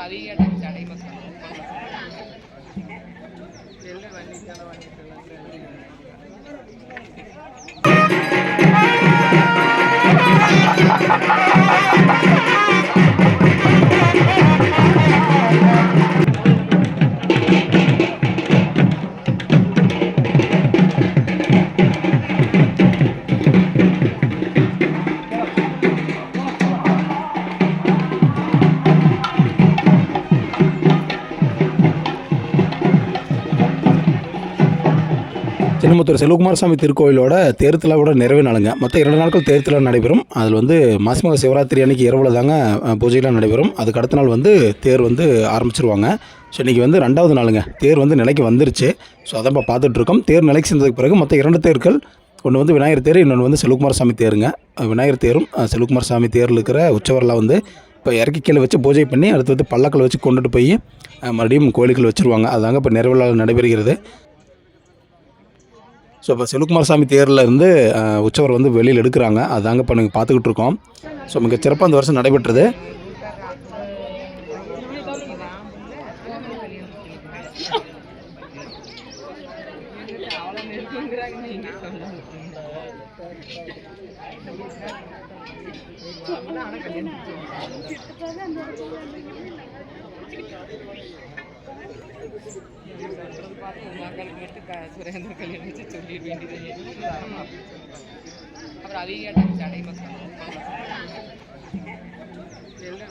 அப்புறம் அவங்க கேட்டாங்க சடை மக்கள் சின்னமுத்தூர் செல்வகுமார் சாமி திருக்கோயிலோட தேர்தலோட நிறைவு நாளுங்க. மொத்தம் இரண்டு நாட்கள் தேர்தலா நடைபெறும். அதில் வந்து மாசிமக சிவராத்திரி அன்னைக்கு இரவுல தாங்க பூஜைலாம் நடைபெறும். அதுக்கு அடுத்த நாள் வந்து தேர் வந்து ஆரம்பிச்சிருவாங்க. ஸோ இன்றைக்கி வந்து ரெண்டாவது நாளுங்க. தேர் வந்து நிலைக்கு வந்துருச்சு. ஸோ அதான் இப்போ பார்த்துட்ருக்கோம். தேர் நிலைக்கு சேர்ந்ததுக்கு பிறகு மொத்தம் இரண்டு தேர்கள். ஒன்று வந்து விநாயகர் தேர் இன்னொன்று வந்து செல்வகுமார் சாமி தேருங்க. விநாயகர் தேரும் அஹ், செல்வகுமார் சாமி தேரில் இருக்கிற உற்சவரெலாம் வந்து இப்போ இறக்கி கீழே வச்சு பூஜை பண்ணி அடுத்து வந்து பல்லக்கில் வச்சு கொண்டுட்டு போய் மறுபடியும் கோயிலுக்குள்ள வச்சுருவாங்க. அதாங்க இப்போ நிறைவு நடைபெறுகிறது. ஸோ இப்போ செல்வகுமார் சாமி தேரில் இருந்து உற்சவர் வந்து வெளியில் எடுக்கிறாங்க. அதாங்க இப்போ நீங்கள் பார்த்துக்கிட்டு இருக்கோம். ஸோ மிக சிறப்பாக இந்த வருஷம் நடைபெற்றது. மக்களுக்கு மட்டும் க சுரேந்திர கல்யாணம் வச்சு சொல்லிட வேண்டியது அப்புறம் அவங்க கேட்டாங்க சடை மக்கள் எல்லாம்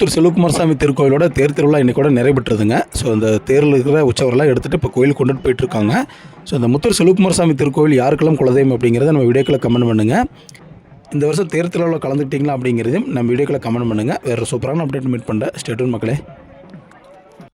முத்தூர் செல்வகுமார் சாமி திருக்கோயிலோட தேர் திருவிழா இன்னைக்கூட நிறைவேற்றுதுங்க. ஸோ அந்த தேரில் இருக்கிற உற்சவரெல்லாம் எடுத்துகிட்டு இப்போ கோயில் கொண்டுட்டு போயிட்டுருக்காங்க. ஸோ அந்த முத்தூர் செல்வகுமார் சாமி திருக்கோயில் யாருக்கெல்லாம் குலதெய்வம் அப்படிங்கிறத நம்ம வீடியோக்களை கமெண்ட் பண்ணுங்கள் இந்த வருஷம் தேர் திருவிழாவில் கலந்துக்கிட்டிங்களா அப்படிங்கிறதையும் நம்ம வீடியோக்களை கமெண்ட் பண்ணுங்கள் வேறு சூப்பரான அப்டேட் மீட் பண்ணுறேன் ஸ்டேட்யூன் மக்களே.